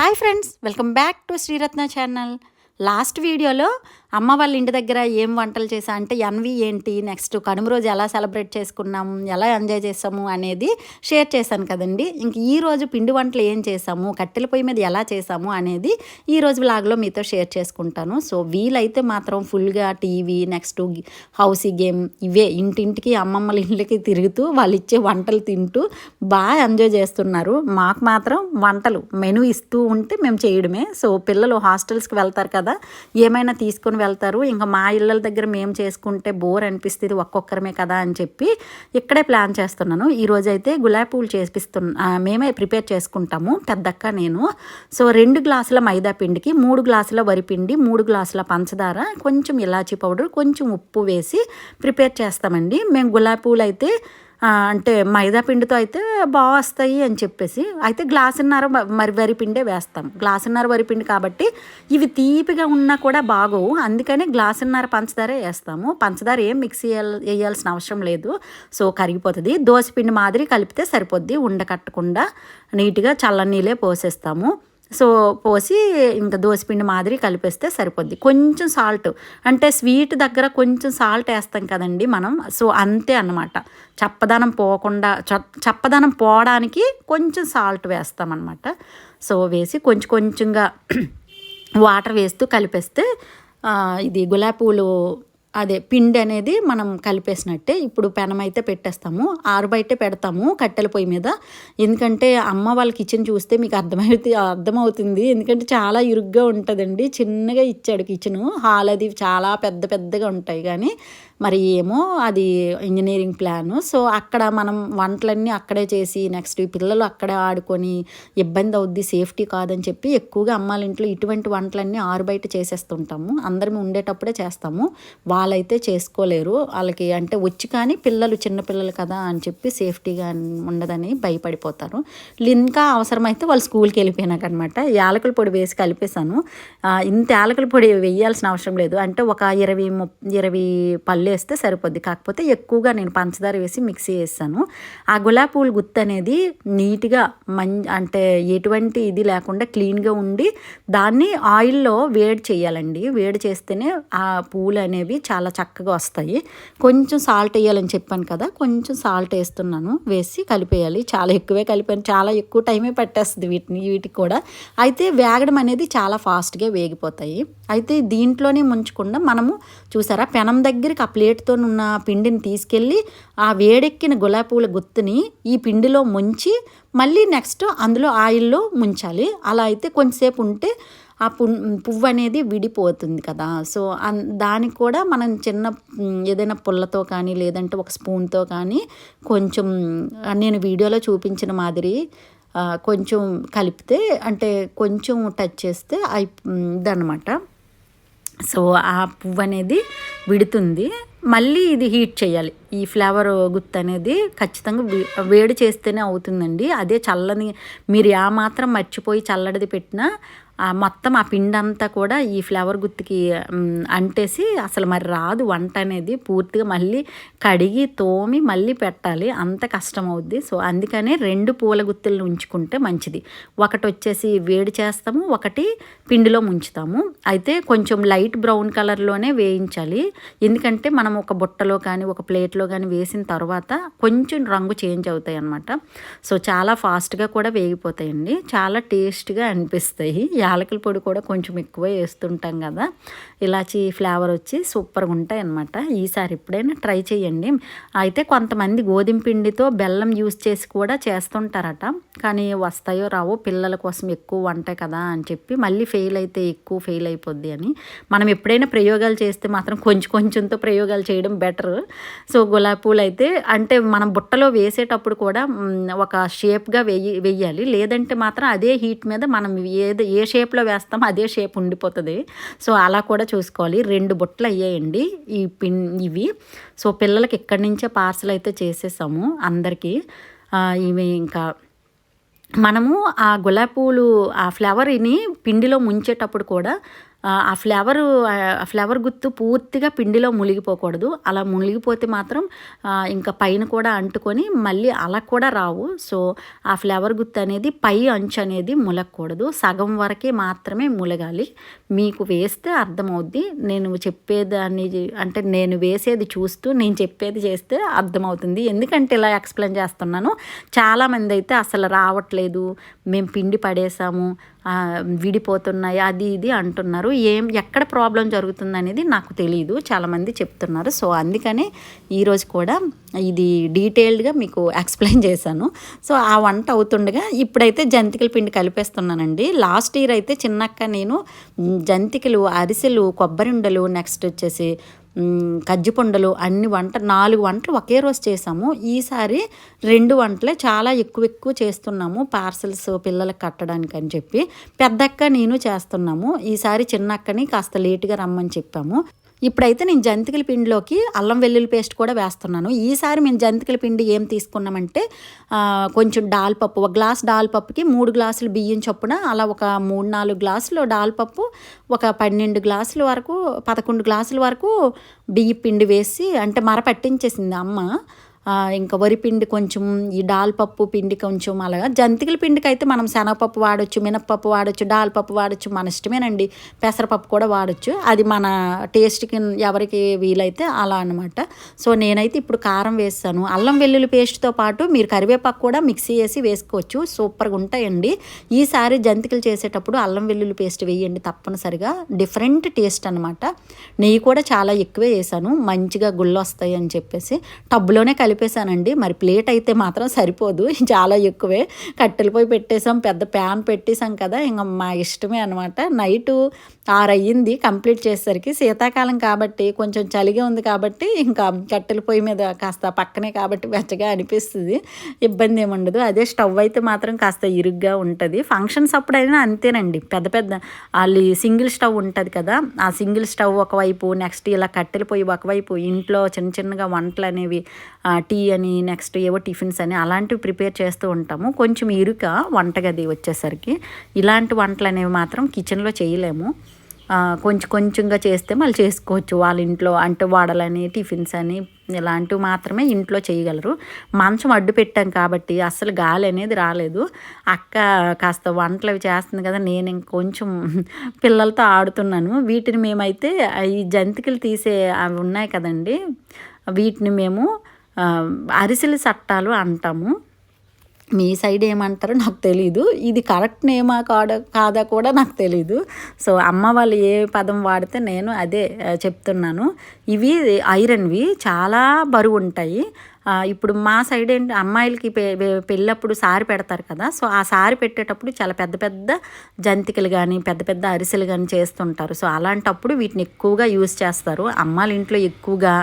Hi friends welcome back to Sriratna channel last వీడియోలో అమ్మ వాళ్ళ ఇంటి దగ్గర ఏం వంటలు చేసా అంటే ఎన్వి ఏంటి నెక్స్ట్ కనుమ రోజు ఎలా సెలబ్రేట్ చేసుకున్నాము ఎలా ఎంజాయ్ చేసాము అనేది షేర్ చేశాను కదండి. ఇంక ఈ రోజు పిండి వంటలు ఏం చేసాము కట్టెల పొయ్యి మీద ఎలా చేసాము అనేది ఈ రోజు వ్లాగ్లో మీతో షేర్ చేసుకుంటాను. సో వీలైతే మాత్రం ఫుల్గా టీవీ నెక్స్ట్ హౌస్ గేమ్ ఇవే ఇంటింటికి అమ్మమ్మల ఇంటికి తిరుగుతూ వాళ్ళు ఇచ్చే వంటలు తింటూ బాగా ఎంజాయ్ చేస్తున్నారు. మాకు మాత్రం వంటలు మెను ఇస్తూ ఉంటే మేము చేయడమే. సో పిల్లలు హాస్టల్స్కి వెళ్తారు కదా ఏమైనా తీసుకొని వెళ్తారు. ఇంకా మా ఇళ్ళ దగ్గర మేము చేసుకుంటే బోర్ అనిపిస్తుంది ఒక్కొక్కరమే కదా అని చెప్పి ఇక్కడే ప్లాన్ చేస్తున్నాను. ఈరోజు అయితే గులాబీ పూలు చేపిస్తున్నా మేమే ప్రిపేర్ చేసుకుంటాము పెద్దక్క నేను. సో రెండు గ్లాసుల మైదా పిండికి మూడు గ్లాసుల వరి పిండి మూడు గ్లాసుల పంచదార కొంచెం ఇలాచీ పౌడర్ కొంచెం ఉప్పు వేసి ప్రిపేర్ చేస్తామండి. మేము గులాబీ పూలు అయితే అంటే మైదా పిండితో అయితే బాగా వస్తాయి అని చెప్పేసి. అయితే గ్లాసున్నర మరి వరి పిండే వేస్తాం. గ్లాసున్నర వరిపిండి కాబట్టి ఇవి తీపిగా ఉన్నా కూడా బాగోవు. అందుకని గ్లాసున్నర పంచదార వేస్తాము. పంచదార ఏం మిక్సీ వేయాల్సిన అవసరం లేదు. సో కరిగిపోతుంది. పిండి మాదిరి కలిపితే సరిపోద్ది. ఉండకట్టకుండా నీట్గా చల్లనీళ్ళే పోసేస్తాము. సో పోసి ఇంకా దోసపిండి మాదిరి కలిపేస్తే సరిపోద్ది. కొంచెం సాల్ట్ అంటే స్వీట్ దగ్గర కొంచెం సాల్ట్ వేస్తాం కదండి మనం. సో అంతే అనమాట చప్పదనం పోకుండా చప్పదనం పోవడానికి కొంచెం సాల్ట్ వేస్తామన్నమాట. సో వేసి కొంచెం కొంచెంగా వాటర్ వేస్తూ కలిపేస్తే ఇది గులాబీ పూలు అదే పిండి అనేది మనం కలిపేసినట్టే ఇప్పుడు పెనం అయితే పెట్టేస్తాము ఆరుబయటే పెడతాము కట్టెల పొయ్యి మీద. ఎందుకంటే అమ్మ వాళ్ళ కిచెన్ చూస్తే మీకు అర్థమైతే అర్థమవుతుంది. ఎందుకంటే చాలా ఇరుగ్గా ఉంటుందండి. చిన్నగా ఇచ్చాడు కిచెను. హాల్ అది చాలా పెద్ద పెద్దగా ఉంటాయి కానీ మరి ఏమో అది ఇంజనీరింగ్ ప్లాను సో అక్కడ మనం వంటలన్నీ అక్కడే చేసి నెక్స్ట్ ఈ పిల్లలు అక్కడే ఆడుకొని ఇబ్బంది అవుద్ది సేఫ్టీ కాదని చెప్పి ఎక్కువగా అమ్మాల ఇంట్లో ఇటువంటి వంటలన్నీ ఆరు బయట చేసేస్తుంటాము. అందరం ఉండేటప్పుడే చేస్తాము. వాళ్ళైతే చేసుకోలేరు. వాళ్ళకి అంటే వచ్చి కానీ పిల్లలు చిన్నపిల్లలు కదా అని చెప్పి సేఫ్టీగా ఉండదని భయపడిపోతారు. ఇంకా అవసరమైతే వాళ్ళు స్కూల్కి వెళ్ళిపోయినాక అనమాట యాలకుల పొడి వేసి కలిపేశాను. ఇంత యాలకుల పొడి వేయాల్సిన అవసరం లేదు. అంటే ఒక ఇరవై ఇరవై పల్లె వేస్తే సరిపోద్ది. కాకపోతే ఎక్కువగా నేను పంచదార వేసి మిక్సీ వేస్తాను. ఆ గులాబీ పూలు గుత్త అనేది నీట్గా మం అంటే ఎటువంటి ఇది లేకుండా క్లీన్గా ఉండి దాన్ని ఆయిల్లో వేడి చేయాలండి. వేడి చేస్తేనే ఆ పూలు అనేవి చాలా చక్కగా వస్తాయి. కొంచెం సాల్ట్ వేయాలని చెప్పాను కదా కొంచెం సాల్ట్ వేస్తున్నాను. వేసి కలిపేయాలి. చాలా ఎక్కువే కలిపాను. చాలా ఎక్కువ టైమే పట్టేస్తుంది వీటిని వీటికి కూడా. అయితే వేగడం అనేది చాలా ఫాస్ట్గా వేగిపోతాయి. అయితే దీంట్లోనే ముంచకుండా మనము చూసారా పెనం దగ్గరికి అప్లై ప్లేట్తో ఉన్న పిండిని తీసుకెళ్ళి ఆ వేడెక్కిన గులాబీ పూల గుత్తుని ఈ పిండిలో ముంచి మళ్ళీ నెక్స్ట్ అందులో ఆయిల్లో ముంచాలి. అలా అయితే కొంచెంసేపు ఉంటే ఆ పు పువ్వు అనేది విడిపోతుంది కదా. సో దానికి కూడా మనం చిన్న ఏదైనా పుల్లతో కానీ లేదంటే ఒక స్పూన్తో కానీ కొంచెం నేను వీడియోలో చూపించిన మాదిరి కొంచెం కలిపితే అంటే కొంచెం టచ్ చేస్తే అయి సో ఆ పువ్వు అనేది విడుతుంది. మళ్ళీ ఇది హీట్ చేయాలి. ఈ ఫ్లేవర్ గుత్తు అనేది ఖచ్చితంగా వేడి చేస్తేనే అవుతుందండి. అదే చల్లని మీరు ఆ మాత్రం మర్చిపోయి చల్లడిది పెట్టినా మొత్తం ఆ పిండి అంతా కూడా ఈ ఫ్లవర్ గుత్తికి అంటేసి అసలు మరి రాదు. వంట అనేది పూర్తిగా మళ్ళీ కడిగి తోమి మళ్ళీ పెట్టాలి. అంత కష్టం అవుద్ది సో అందుకనే రెండు పూల గుత్తులను ఉంచుకుంటే మంచిది. ఒకటి వచ్చేసి వేడి చేస్తాము ఒకటి పిండిలో ముంచుతాము. అయితే కొంచెం లైట్ బ్రౌన్ కలర్లోనే వేయించాలి. ఎందుకంటే మనం ఒక బుట్టలో కానీ ఒక ప్లేట్లో కానీ వేసిన తర్వాత కొంచెం రంగు చేంజ్ అవుతాయి అన్నమాట. సో చాలా ఫాస్ట్గా కూడా వేగిపోతాయండి. చాలా టేస్ట్గా అనిపిస్తాయి. యాలకుల పొడి కూడా కొంచెం ఎక్కువ వేస్తుంటాం కదా. ఇలాచి ఫ్లేవర్ వచ్చి సూపర్గా ఉంటాయి అనమాట ఈసారి ఎప్పుడైనా ట్రై చేయండి. అయితే కొంతమంది గోధుమ పిండితో బెల్లం యూస్ చేసి కూడా చేస్తుంటారట. కానీ వస్తాయో రావో పిల్లల కోసం ఎక్కువ వంట కదా అని చెప్పి మళ్ళీ ఫెయిల్ అయితే ఎక్కువ ఫెయిల్ అయిపోద్ది అని. మనం ఎప్పుడైనా ప్రయోగాలు చేస్తే మాత్రం కొంచెం కొంచెంతో ప్రయోగాలు చేయడం బెటర్. సో గులాబీ పూలు అయితే అంటే మనం బుట్టలో వేసేటప్పుడు కూడా ఒక షేప్గా వెయ్యి వెయ్యాలి లేదంటే మాత్రం అదే హీట్ మీద మనం ఏది ఏ షేప్లో వేస్తాం అదే షేప్ ఉండిపోతుంది. సో అలా కూడా చూసుకోవాలి. రెండు బుట్టలు అయ్యాయండి ఈ పిన్ ఇవి. సో పిల్లలకి ఇక్కడి నుంచే పార్సల్ అయితే చేసేసాము అందరికీ. ఇవి ఇంకా మనము ఆ గులాబీ పూలు ఆ ఫ్లవర్ని పిండిలో ముంచేటప్పుడు కూడా ఆ, ఫ్లేవర్ ఆ ఫ్లేవర్ గుత్తు పూర్తిగా పిండిలో మునిగిపోకూడదు. అలా మునిగిపోతే మాత్రం ఇంకా పైన కూడా అంటుకొని మళ్ళీ అలా కూడా రావు. సో ఆ ఫ్లేవర్ గుత్తు అనేది పై అంచు అనేది ములగకూడదు సగం వరకే మాత్రమే ములగాలి. మీకు వేస్తే అర్థమవుద్ది. నేను చెప్పేదాన్ని అంటే నేను వేసేది చూస్తూ నేను చెప్పేది చేస్తే అర్థమవుతుంది. ఎందుకంటే ఇలా ఎక్స్ప్లెయిన్ చేస్తున్నాను. చాలామంది అయితే అసలు రావట్లేదు. మేము పిండి పడేసాము. విడిపోతున్నాయి అది ఇది అంటున్నారు. ఏం ఎక్కడ ప్రాబ్లం జరుగుతుంది అనేది నాకు తెలియదు చాలామంది చెప్తున్నారు. సో అందుకనే ఈరోజు కూడా ఇది డీటెయిల్డ్గా మీకు ఎక్స్ప్లెయిన్ చేశాను. సో ఆ వంట అవుతుండగా ఇప్పుడైతే జంతికల పిండి కలిపేస్తున్నానండి. లాస్ట్ ఇయర్ అయితే చిన్నక్క నేను జంతికలు అరిసెలు కొబ్బరి ఉండలు నెక్స్ట్ వచ్చేసి కజ్జిపుండలు అన్ని వంట నాలుగు వంటలు ఒకే రోజు చేసాము. ఈసారి రెండు వంటలే చాలా ఎక్కువ ఎక్కువ చేస్తున్నాము పార్సల్స్ పిల్లలకు కట్టడానికి అని చెప్పి. పెద్దక్క నేను చేస్తున్నాము. ఈసారి చిన్నక్కని కాస్త లేటుగా రమ్మని చెప్పాము. ఇప్పుడైతే నేను జంతికల పిండిలోకి అల్లం వెల్లుల్లి పేస్ట్ కూడా వేస్తున్నాను. ఈసారి మేము జంతికల పిండి ఏం తీసుకున్నామంటే కొంచెం డాల్ పప్పు ఒక గ్లాస్ డాల్ పప్పుకి మూడు గ్లాసులు బియ్యం చొప్పున అలా ఒక మూడు నాలుగు గ్లాసులు డాల్ పప్పు ఒక పన్నెండు గ్లాసుల వరకు పదకొండు గ్లాసుల వరకు బియ్య పిండి వేసి అంటే మర పట్టించేసింది అమ్మ. ఇంకా వరి పిండి కొంచెం ఈ డాల్ పప్పు పిండి కొంచెం అలాగా. జంతికల పిండికి అయితే మనం శనగపప్పు వాడచ్చు మినప్పప్పు వాడచ్చు డాల్ పప్పు వాడచ్చు మన ఇష్టమేనండి. పెసరపప్పు కూడా వాడచ్చు. అది మన టేస్ట్కి ఎవరికి వీలైతే అలా అనమాట సో నేనైతే ఇప్పుడు కారం వేస్తాను. అల్లం వెల్లుల్లి పేస్ట్తో పాటు మీరు కరివేపాకు కూడా మిక్సీ వేసి వేసుకోవచ్చు. సూపర్గా ఉంటాయండి. ఈసారి జంతికలు చేసేటప్పుడు అల్లం వెల్లుల్లి పేస్ట్ వేయండి తప్పనిసరిగా. డిఫరెంట్ టేస్ట్ అనమాట నెయ్యి కూడా చాలా ఎక్కువే వేసాను. మంచిగా గుళ్ళు వస్తాయి అని చెప్పేసి. టబ్బులోనే కలిపేశానండి. మరి ప్లేట్ అయితే మాత్రం సరిపోదు. చాలా ఎక్కువే. కట్టెలు పోయి పెట్టేసాం పెద్ద ప్యాన్ పెట్టేసాం కదా. ఇంకా మా ఇష్టమే అనమాట నైటు ఆరు అయ్యింది కంప్లీట్ చేసేసరికి శీతాకాలం కాబట్టి కొంచెం చలిగా ఉంది కాబట్టి ఇంకా కట్టెల పొయ్యి మీద కాస్త పక్కనే కాబట్టి వెచ్చగా అనిపిస్తుంది. ఇబ్బంది ఏముండదు ఉండదు. అదే స్టవ్ అయితే మాత్రం కాస్త ఇరుగ్గా ఉంటుంది. ఫంక్షన్స్ అప్పుడైనా అంతేనండి. పెద్ద పెద్ద వాళ్ళు సింగిల్ స్టవ్ ఉంటుంది కదా. ఆ సింగిల్ స్టవ్ ఒకవైపు నెక్స్ట్ ఇలా కట్టెల పొయ్యి ఒకవైపు ఇంట్లో చిన్న చిన్నగా వంటలు అనేవి టీ అని నెక్స్ట్ ఏవో టిఫిన్స్ అని అలాంటివి ప్రిపేర్ చేస్తూ ఉంటాము. కొంచెం ఇరుక వంటగది వచ్చేసరికి. ఇలాంటి వంటలు అనేవి మాత్రం కిచెన్లో చేయలేము. కొంచెం కొంచెంగా చేస్తే మళ్ళీ చేసుకోవచ్చు. వాళ్ళ ఇంట్లో అంటే వడలని టిఫిన్స్ అని ఇలాంటివి మాత్రమే ఇంట్లో చేయగలరు. మంచం అడ్డు పెట్టాం కాబట్టి అస్సలు గాలి అనేది రాలేదు. అక్క కాస్త వంటలు అవి చేస్తుంది కదా నేను ఇంకొంచెం పిల్లలతో ఆడుతున్నాను. వీటిని మేమైతే ఈ జంతికలు తీసే అవి ఉన్నాయి కదండి వీటిని మేము అరిసెల చట్టాలు అంటాము. మీ సైడ్ ఏమంటారో నాకు తెలీదు. ఇది కరెక్ట్ నేమా కాడ కాదా కూడా నాకు తెలీదు. సో అమ్మ వాళ్ళు ఏ పదం వాడితే నేను అదే చెప్తున్నాను. ఇవి ఐరన్వి చాలా బరువు ఉంటాయి. ఇప్పుడు మా సైడ్ ఏంటి అమ్మాయిలకి పెళ్ళప్పుడు సారి పెడతారు కదా సో ఆ సారి పెట్టేటప్పుడు చాలా పెద్ద పెద్ద జంతికలు కానీ పెద్ద పెద్ద అరిసెలు కానీ చేస్తుంటారు. సో అలాంటప్పుడు వీటిని ఎక్కువగా యూస్ చేస్తారు. అమ్మాయిల ఇంట్లో ఎక్కువగా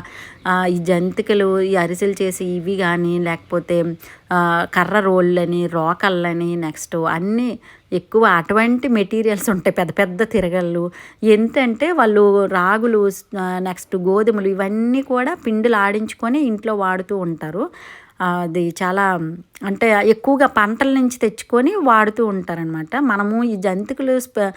ఈ జంతికలు ఈ అరిసెలు చేసి ఇవి కానీ లేకపోతే కర్ర రోళ్ళని రోకళ్ళని నెక్స్ట్ అన్నీ ఎక్కువ అటువంటి మెటీరియల్స్ ఉంటాయి పెద్ద పెద్ద తిరగళ్ళు. ఎంతంటే వాళ్ళు రాగులు నెక్స్ట్ గోధుమలు ఇవన్నీ కూడా పిండిలు ఆడించుకొని ఇంట్లో వాడుతూ ఉంటారు. అది చాలా అంటే ఎక్కువగా పంటల నుంచి తెచ్చుకొని వాడుతూ ఉంటారనమాట మనము ఈ జంతికలు స్ప-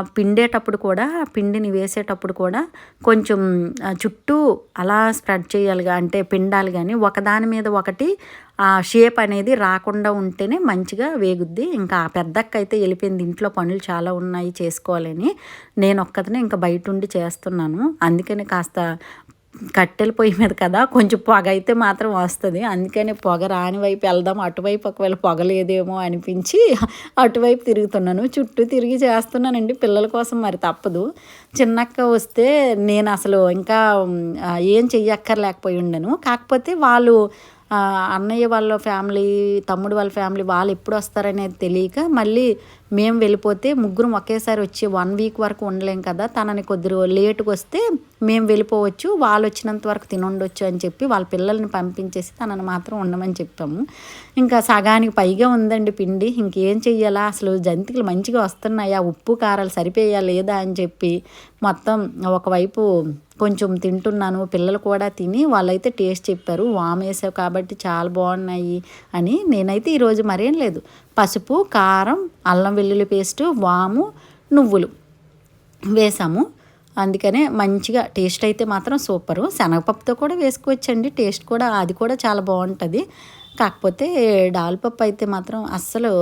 పిండేటప్పుడు కూడా పిండిని వేసేటప్పుడు కూడా కొంచెం చుట్టూ అలా స్ప్రెడ్ చేయాలిగా అంటే పిండాలి కానీ ఒకదాని మీద ఒకటి ఆ షేప్ అనేది రాకుండా ఉంటేనే మంచిగా వేగుద్ది. ఇంకా ఆ పెద్దక్క అయితే వెళ్ళిపోయింది. ఇంట్లో పనులు చాలా ఉన్నాయి చేసుకోవాలని. నేను ఒక్కదనే ఇంకా బయట ఉండి చేస్తున్నాను. అందుకని కాస్త కట్టెల పొయ్యి మీద కదా కొంచెం పొగ అయితే మాత్రం వస్తుంది. అందుకని పొగ రాని వైపు వెళ్దాం అటువైపు ఒకవేళ పొగ లేదేమో అనిపించి అటువైపు తిరుగుతున్నాను. చుట్టూ తిరిగి చేస్తున్నానండి పిల్లల కోసం మరి తప్పదు. చిన్నక్క వస్తే నేను అసలు ఇంకా ఏం చెయ్యక్కర్లేకపోయి ఉండను. కాకపోతే వాళ్ళు అన్నయ్య వాళ్ళ ఫ్యామిలీ తమ్ముడు వాళ్ళ ఫ్యామిలీ వాళ్ళు ఎప్పుడు వస్తారనేది తెలియక మళ్ళీ మేము వెళ్ళిపోతే ముగ్గురం ఒకేసారి వచ్చి వన్ వీక్ వరకు ఉండలేం కదా తనని కొద్ది లేటుగా వస్తే మేము వెళ్ళిపోవచ్చు వాళ్ళు వచ్చినంత వరకు తినుండొచ్చు అని చెప్పి వాళ్ళ పిల్లల్ని పంపించేసి తనని మాత్రం ఉండమని చెప్పాము. ఇంకా సగానికి పైగా ఉందండి పిండి ఇంకేం చెయ్యాలా? అసలు జంతికలు మంచిగా వస్తున్నాయా? ఉప్పు కారాలు సరిపోయా లేదా అని చెప్పి మొత్తం ఒకవైపు కొంచెం తింటున్నాను పిల్లలు కూడా తిని వాళ్ళైతే టేస్ట్ చెప్పారు వామ్ వేసావు కాబట్టి చాలా బాగున్నాయి అని నేనైతే ఈరోజు మరేం లేదు. పసుపు కారం అల్లం వెల్లుల్లి పేస్టు వాము నువ్వులు వేసాము. అందుకనే మంచిగా టేస్ట్ అయితే మాత్రం సూపరు. శనగపప్పుతో కూడా వేసుకోవచ్చండి. టేస్ట్ కూడా అది కూడా చాలా బాగుంటుంది. కాకపోతే డాల్పప్పు అయితే మాత్రం అస్సలు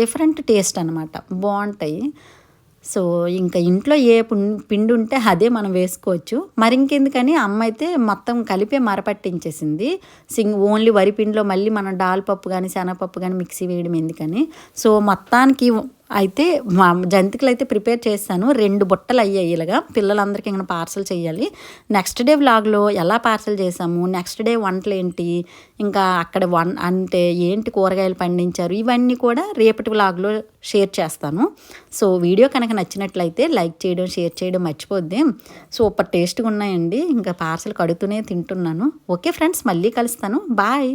డిఫరెంట్ టేస్ట్ అనమాట బాగుంటాయి. సో ఇంకా ఇంట్లో ఏ పుం- పిండి ఉంటే అదే మనం వేసుకోవచ్చు. మరి ఇంకెందుకని అమ్మ అయితే మొత్తం కలిపే మరపట్టించేసింది. సింగ్ ఓన్లీ వరి పిండిలో మళ్ళీ మనం దాల్ పప్పు కానీ శనగపప్పు కానీ మిక్సీ వేయడం ఎందుకని. సో మొత్తానికి అయితే మా జంతికలు అయితే ప్రిపేర్ చేశాను రెండు బుట్టలు అయ్యాయి ఇలాగా. పిల్లలందరికీ ఇంకా పార్సల్ చేయాలి. నెక్స్ట్ డే వ్లాగ్లో ఎలా పార్సల్ చేసాము నెక్స్ట్ డే వంటలు ఏంటి ఇంకా అక్కడ వన్ అంటే ఏంటి కూరగాయలు పండించారు? ఇవన్నీ కూడా రేపటి వ్లాగ్లో షేర్ చేస్తాను. సో వీడియో కనుక నచ్చినట్లయితే లైక్ చేయడం షేర్ చేయడం మర్చిపోద్ది. సూపర్ టేస్ట్గా ఉన్నాయండి. ఇంకా పార్సల్ కడుతూనే తింటున్నాను. ఓకే ఫ్రెండ్స్ మళ్ళీ కలుస్తాను. బాయ్!